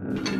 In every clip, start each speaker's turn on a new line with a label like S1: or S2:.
S1: Thank you.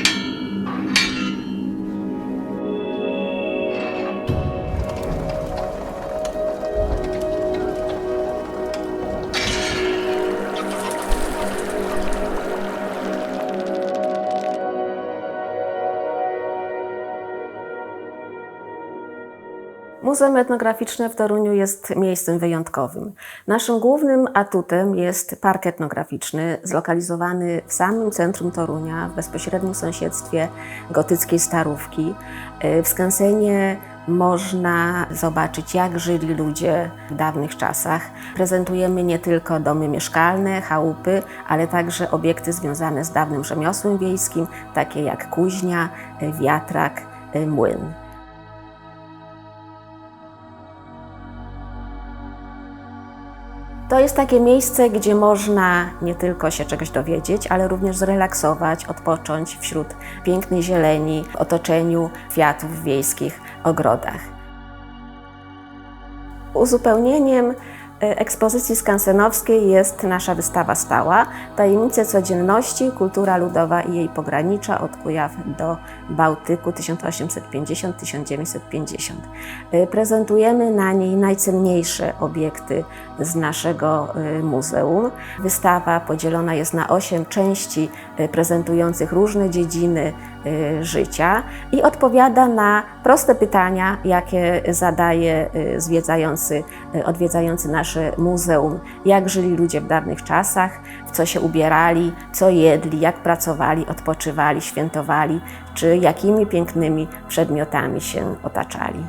S1: Muzeum Etnograficzne w Toruniu jest miejscem wyjątkowym. Naszym głównym atutem jest park etnograficzny, zlokalizowany w samym centrum Torunia, w bezpośrednim sąsiedztwie gotyckiej Starówki. Y, W skansenie można zobaczyć, jak żyli ludzie w dawnych czasach. Prezentujemy nie tylko domy mieszkalne, chałupy, ale także obiekty związane z dawnym rzemiosłem wiejskim, takie jak kuźnia, y, wiatrak, y, młyn. To jest takie miejsce, gdzie można nie tylko się czegoś dowiedzieć, ale również zrelaksować, odpocząć wśród pięknej zieleni, w otoczeniu kwiatów w wiejskich ogrodach. Uzupełnieniem ekspozycji skansenowskiej jest nasza wystawa stała Tajemnice codzienności, kultura ludowa i jej pogranicza od Kujaw do Bałtyku 1850-1950. E, Prezentujemy na niej najcenniejsze obiekty z naszego e, muzeum. Wystawa podzielona jest na osiem części e, prezentujących różne dziedziny e, życia i odpowiada na proste pytania, jakie zadaje e, zwiedzający, e, odwiedzający nasze muzeum. Jak żyli ludzie w dawnych czasach, w co się ubierali, co jedli, jak pracowali, odpoczywali, świętowali, czy jakimi pięknymi przedmiotami się otaczali.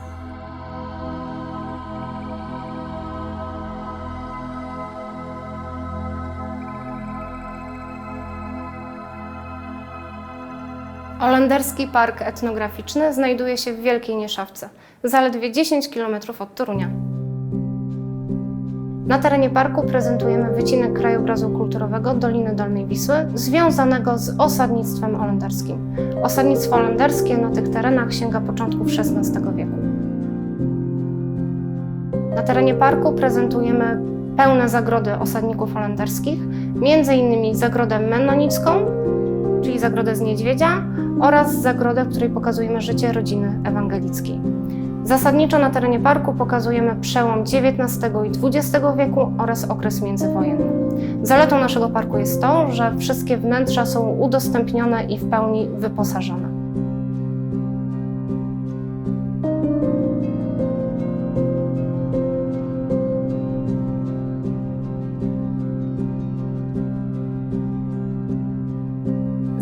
S2: Holenderski Park Etnograficzny znajduje się w Wielkiej Nieszawce, zaledwie 10 km od Torunia. Na terenie parku prezentujemy wycinek krajobrazu kulturowego Doliny Dolnej Wisły, związanego z osadnictwem holenderskim. Osadnictwo holenderskie na tych terenach sięga początków XVI wieku. Na terenie parku prezentujemy pełne zagrody osadników holenderskich, m.in. zagrodę mennonicką, czyli zagrodę z niedźwiedzia, oraz zagrodę, w której pokazujemy życie rodziny ewangelickiej. Zasadniczo na terenie parku pokazujemy przełom XIX i XX wieku oraz okres międzywojenny. Zaletą naszego parku jest to, że wszystkie wnętrza są udostępnione i w pełni wyposażone.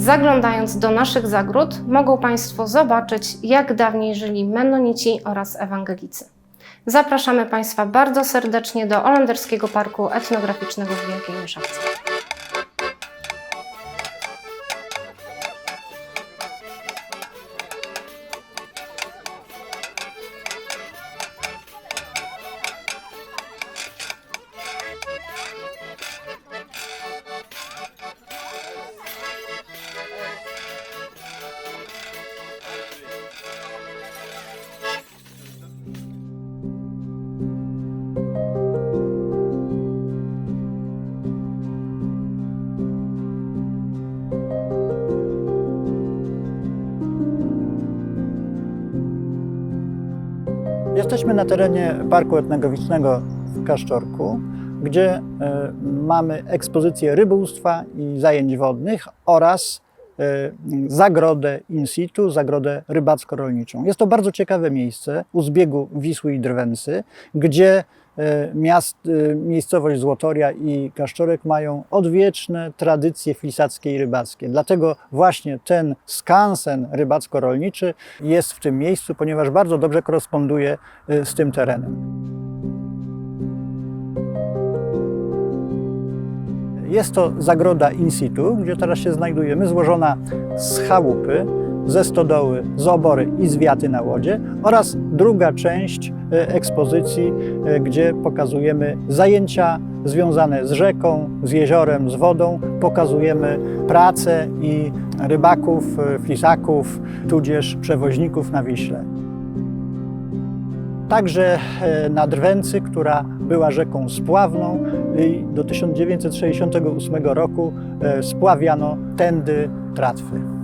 S2: Zaglądając do naszych zagród, mogą Państwo zobaczyć, jak dawniej żyli Mennonici oraz Ewangelicy. Zapraszamy Państwa bardzo serdecznie do Holenderskiego Parku Etnograficznego w Wielkiej Myszawce.
S3: Jesteśmy na terenie Parku Etnograficznego w Kaszczorku, gdzie e, mamy ekspozycję rybołówstwa i zajęć wodnych oraz e, zagrodę in situ, zagrodę rybacko-rolniczą. Jest to bardzo ciekawe miejsce u zbiegu Wisły i Drwęcy, gdzie miast, e, miejscowość Złotoria i Kaszczorek mają odwieczne tradycje flisackie i rybackie. Dlatego właśnie ten skansen rybacko-rolniczy jest w tym miejscu, ponieważ bardzo dobrze koresponduje e, z tym terenem. Jest to zagroda in situ, gdzie teraz się znajdujemy, złożona z chałupy, ze stodoły, z obory i z wiaty na łodzie oraz druga część e, ekspozycji, e, gdzie pokazujemy zajęcia związane z rzeką, z jeziorem, z wodą. Pokazujemy pracę i rybaków, e, flisaków, tudzież przewoźników na Wiśle. Także na Drwęcy, która była rzeką spławną i do 1968 roku spławiano tędy tratwy.